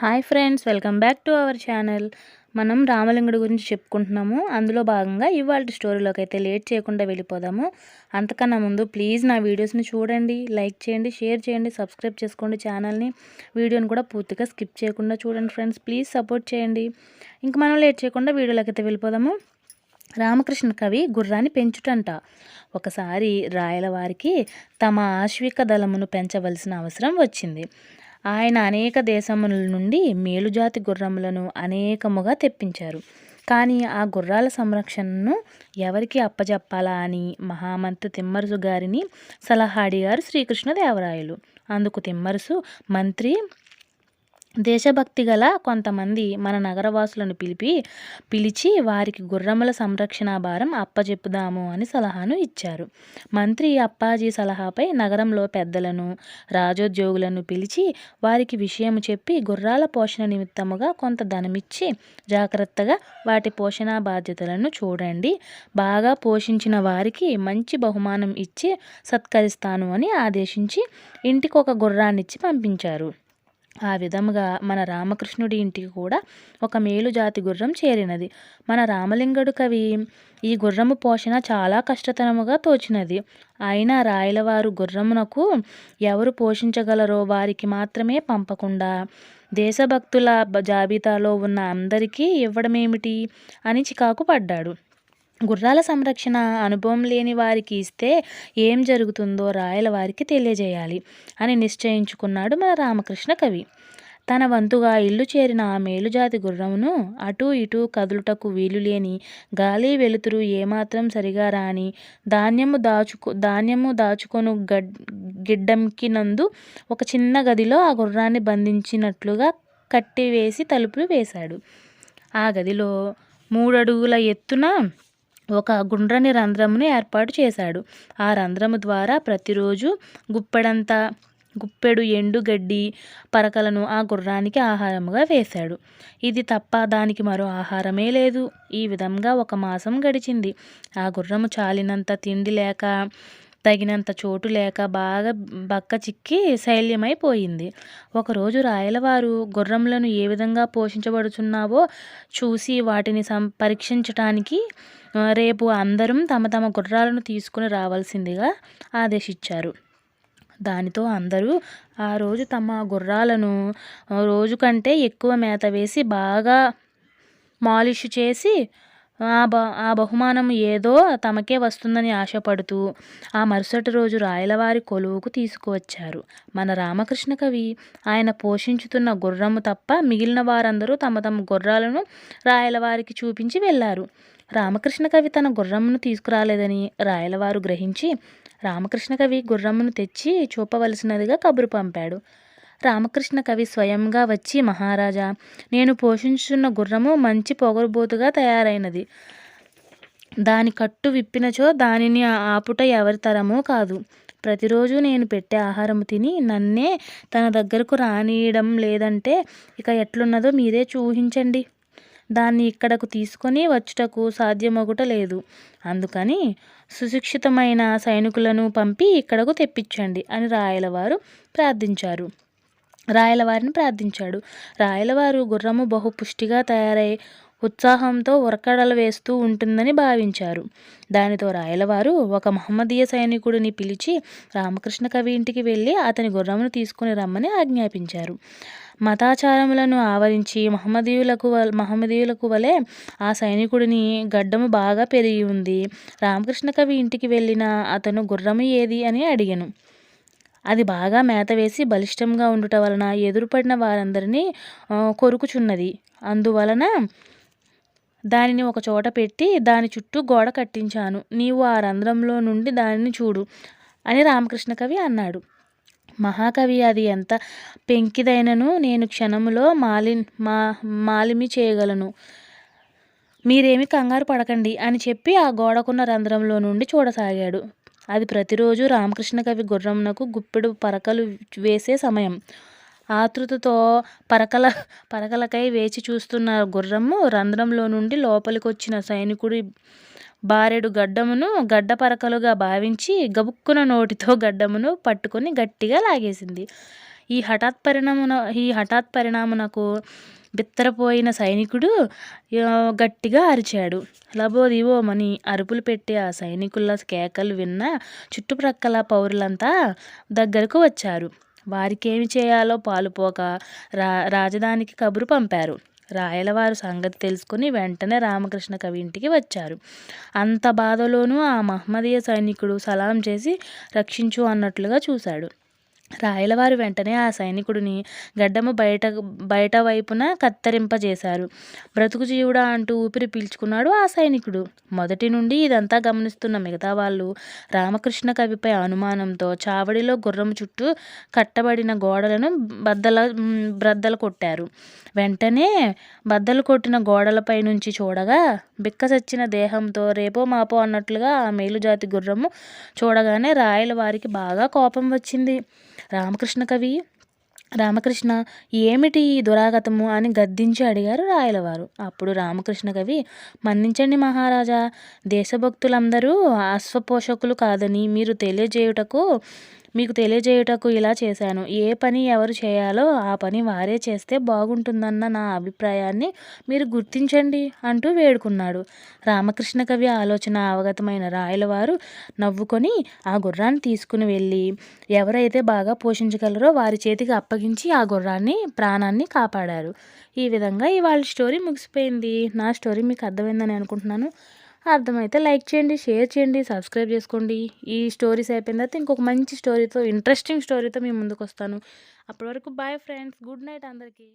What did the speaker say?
Hi friends welcome back to our channel. మనం రామలింగుడి గురించి చెప్పుకుంటున్నాము. అందులో భాగంగా ఇవాళ స్టోరీలోకి అయితే లేట్ చేయకుండా వెళ్ళిపోదాము. అంతకన్నా ముందు ప్లీజ్ నా వీడియోస్ని చూడండి లైక్ చేయండి షేర్ చేయండి సబ్స్క్రైబ్ చేసుకోండి ఛానల్ని. వీడియోని కూడా పూర్తిగా స్కిప్ చేయకుండా చూడండి ఫ్రెండ్స్ ప్లీజ్ సపోర్ట్ చేయండి. ఇంకా మనం లేట్ చేయకుండా వీడియోలోకి అయితే వెళ్ళిపోదాము. రామకృష్ణ కవి గుర్రాన్ని పెంచుటంట. ఒకసారి రాయల వారికి తమ ఆశ్విక దళమును పెంచవలసిన అవసరం వచ్చింది. ఆయన అనేక దేశముల నుండి మేలుజాతి గుర్రములను అనేకముగా తెప్పించారు. కానీ ఆ గుర్రాల సంరక్షణను ఎవరికి అప్పజెప్పాలా అని మహామంత్రి తిమ్మరుసు గారిని సలహా అడిగారు శ్రీకృష్ణదేవరాయలు. అందుకు తిమ్మరుసు మంత్రి దేశభక్తి గల కొంతమంది మన నగరవాసులను పిలిపి పిలిచి వారికి గుర్రముల సంరక్షణ భారం అప్పచెప్పుదాము అని సలహాను ఇచ్చారు. మంత్రి అప్పాజీ సలహాపై నగరంలో పెద్దలను రాజోద్యోగులను పిలిచి వారికి విషయం చెప్పి గుర్రాల పోషణ నిమిత్తముగా కొంత ధనమిచ్చి జాగ్రత్తగా వాటి పోషణ బాధ్యతలను చూడండి. బాగా పోషించిన వారికి మంచి బహుమానం ఇచ్చి సత్కరిస్తాను అని ఆదేశించి ఇంటికి ఒక గుర్రాన్నిచ్చి పంపించారు. ఆ విధముగా మన రామకృష్ణుడి ఇంటికి కూడా ఒక మేలు జాతి గుర్రం చేరినది. మన రామలింగడు కవి ఈ గుర్రము పోషణ చాలా కష్టతరముగా తోచినది. అయినా రాయలవారు గుర్రమునకు ఎవరు పోషించగలరో వారికి మాత్రమే పంపకుండా దేశభక్తుల జాబితాలో ఉన్న అందరికీ ఇవ్వడమేమిటి అని చికాకు పడ్డాడు. గుర్రాల సంరక్షణ అనుభవం లేని వారికి ఇస్తే ఏం జరుగుతుందో రాయల వారికి తెలియజేయాలి అని నిశ్చయించుకున్నాడు మన రామకృష్ణ కవి. తన వంతుగా ఇల్లు చేరిన ఆ మేలుజాతి గుర్రమును అటూ ఇటూ కదులుటకు వీలు లేని గాలి వెలుతురు ఏమాత్రం సరిగా రాని ధాన్యము దాచుకు ధాన్యము దాచుకొను గడ్ గిడ్డంకినందు ఒక చిన్న గదిలో ఆ గుర్రాన్ని బంధించినట్లుగా కట్టివేసి తలుపులు వేశాడు. ఆ గదిలో మూడడుగుల ఎత్తున ఒక గుండ్రని రంధ్రమును ఏర్పాటు చేశాడు. ఆ రంధ్రము ద్వారా ప్రతిరోజు గుప్పెడంత గుప్పెడు ఎండుగడ్డి పరకలను ఆ గుర్రానికి ఆహారముగా వేశాడు. ఇది తప్ప దానికి మరో ఆహారమే లేదు. ఈ విధంగా ఒక మాసం గడిచింది. ఆ గుర్రము చాలినంత తిండి లేక తగినంత చోటు లేక బాగా బక్క చిక్కి శైల్యమైపోయింది ఒకరోజు రాయలవారు గుర్రంలను ఏ విధంగా పోషించబడుచున్నావో చూసి వాటిని సం పరీక్షించటానికి రేపు అందరం తమ తమ గుర్రాలను తీసుకుని రావాల్సిందిగా ఆదేశించారు దానితో అందరూ ఆ రోజు తమ గుర్రాలను రోజు కంటే ఎక్కువ మేత వేసి బాగా మాలిష్ చేసి ఆ బ ఆ బహుమానం ఏదో తమకే వస్తుందని ఆశపడుతూ ఆ మరుసటి రోజు రాయలవారి కొలువుకు తీసుకువచ్చారు. మన రామకృష్ణ కవి ఆయన పోషించుతున్న గుర్రము తప్ప మిగిలిన వారందరూ తమ తమ గుర్రాలను రాయలవారికి చూపించి వెళ్ళారు. రామకృష్ణ కవి తన గుర్రమును తీసుకురాలేదని రాయలవారు గ్రహించి రామకృష్ణ కవి గుర్రమును తెచ్చి చూపవలసినదిగా కబురు పంపాడు. రామకృష్ణ కవి స్వయంగా వచ్చి మహారాజా నేను పోషించున్న గుర్రము మంచి పొగరుబోతుగా తయారైనది. దాని కట్టు విప్పినచో దానిని ఆపుట ఎవరి తరమో కాదు. ప్రతిరోజు నేను పెట్టే ఆహారం తిని నన్నే తన దగ్గరకు రానియడం లేదంటే ఇక ఎట్లున్నదో మీరే చూహించండి. దాన్ని ఇక్కడకు తీసుకొని వచ్చుటకు సాధ్యమగుట లేదు. అందుకని సుశిక్షితమైన సైనికులను పంపి ఇక్కడకు తెప్పించండి అని రాయలవారు ప్రార్థించారు. రాయలవారిని ప్రార్థించాడు. రాయలవారు గుర్రము బహుపుష్టిగా తయారై ఉత్సాహంతో ఉరకడలు వేస్తూ ఉంటుందని భావించారు. దానితో రాయలవారు ఒక మహమ్మదీయ సైనికుడిని పిలిచి రామకృష్ణ కవి ఇంటికి వెళ్ళి అతని గుర్రమును తీసుకుని రమ్మని ఆజ్ఞాపించారు. మతాచారములను ఆవరించి మహమ్మదీయులకు మహమ్మదీయులకు వలె ఆ సైనికుడిని గడ్డము బాగా పెరిగి ఉంది. రామకృష్ణ కవి ఇంటికి వెళ్ళిన అతను గుర్రము ఏది అని అడిగాను. అది బాగా మేత వేసి బలిష్టంగా ఉండుట వలన ఎదురుపడిన వారందరినీ కొరుకుచున్నది. అందువలన దానిని ఒక చోట పెట్టి దాని చుట్టూ గోడ కట్టించాను. నీవు ఆ రంధ్రంలో నుండి దానిని చూడు అని రామకృష్ణ కవి అన్నాడు. మహాకవి అది ఎంత పెంకిదైనను నేను క్షణములో మాలి మా మాలిమి చేయగలను. మీరేమి కంగారు పడకండి అని చెప్పి ఆ గోడకున్న రంధ్రంలో నుండి చూడసాగాడు. అది ప్రతిరోజు రామకృష్ణ కవి గుర్రమునకు గుప్పెడు పరకలు వేసే సమయం. ఆతృతతో పరకల పరకలకై వేచి చూస్తున్న గుర్రము రంధ్రంలో నుండి లోపలికొచ్చిన సైనికుడి బారెడు గడ్డమును గడ్డ పరకలుగా భావించి గబుక్కున నోటితో గడ్డమును పట్టుకొని గట్టిగా లాగేసింది. ఈ హఠాత్ పరిణామున ఈ హఠాత్ పరిణామునకు బిత్తరపోయిన సైనికుడు గట్టిగా అరిచాడు. లబోదివోమని అరుపులు పెట్టి ఆ సైనికుల కేకలు విన్న చుట్టుప్రక్కల పౌరులంతా దగ్గరకు వచ్చారు. వారికేమి చేయాలో పాలుపోక రా రాజధానికి కబురు పంపారు. రాయలవారు సంగతి తెలుసుకుని వెంటనే రామకృష్ణ కవి ఇంటికి వచ్చారు. అంత బాధలోనూ ఆ మహమ్మదీయ సైనికుడు సలాం చేసి రక్షించు అన్నట్లుగా చూశాడు. రాయలవారు వెంటనే ఆ సైనికుడిని గడ్డము బయట బయట వైపున కత్తిరింపజేశారు. బ్రతుకు జీవుడా అంటూ ఊపిరి పీల్చుకున్నాడు ఆ సైనికుడు. మొదటి నుండి ఇదంతా గమనిస్తున్న మిగతా వాళ్ళు రామకృష్ణ కవిపై అనుమానంతో చావడిలో గుర్రం చుట్టూ కట్టబడిన గోడలను బద్దల బ్రద్దలు కొట్టారు. వెంటనే బద్దలు కొట్టిన గోడలపై నుంచి చూడగా బిక్కసచ్చిన దేహంతో రేపో మాపో అన్నట్లుగా ఆ మేలుజాతి గుర్రము చూడగానే రాయల వారికి బాగా కోపం వచ్చింది. రామకృష్ణ కవి రామకృష్ణ ఏమిటి ఈ దురాగతము? అని గద్దించి అడిగారు రాయలవారు. అప్పుడు రామకృష్ణ కవి మన్నించండి మహారాజా దేశభక్తులందరూ అశ్వపోషకులు కాదని మీరు తెలియజేయుటకు మీకు తెలియజేయుటకు ఇలా చేశాను. ఏ పని ఎవరు చేయాలో ఆ పని వారే చేస్తే బాగుంటుందన్న నా అభిప్రాయాన్ని మీరు గుర్తించండి అంటూ వేడుకున్నాడు. రామకృష్ణ కవి ఆలోచన అవగతమైన రాయలవారు నవ్వుకొని ఆ గుర్రాన్ని తీసుకుని వెళ్ళి ఎవరైతే బాగా పోషించగలరో వారి చేతికి అప్ప అప్పగించి ఆ గుర్రాన్ని ప్రాణాన్ని కాపాడారు. ఈ విధంగా ఇవాళ స్టోరీ ముగిసిపోయింది. నా స్టోరీ మీకు అర్థమైందని అనుకుంటున్నాను. అర్థమైతే లైక్ చేయండి షేర్ చేయండి సబ్స్క్రైబ్ చేసుకోండి. ఈ స్టోరీస్ అయిపోయిన తర్వాత ఇంకొక మంచి స్టోరీతో ఇంట్రెస్టింగ్ స్టోరీతో మేము ముందుకు వస్తాను అప్పటి వరకు బాయ్ ఫ్రెండ్స్ గుడ్ నైట్ అందరికీ.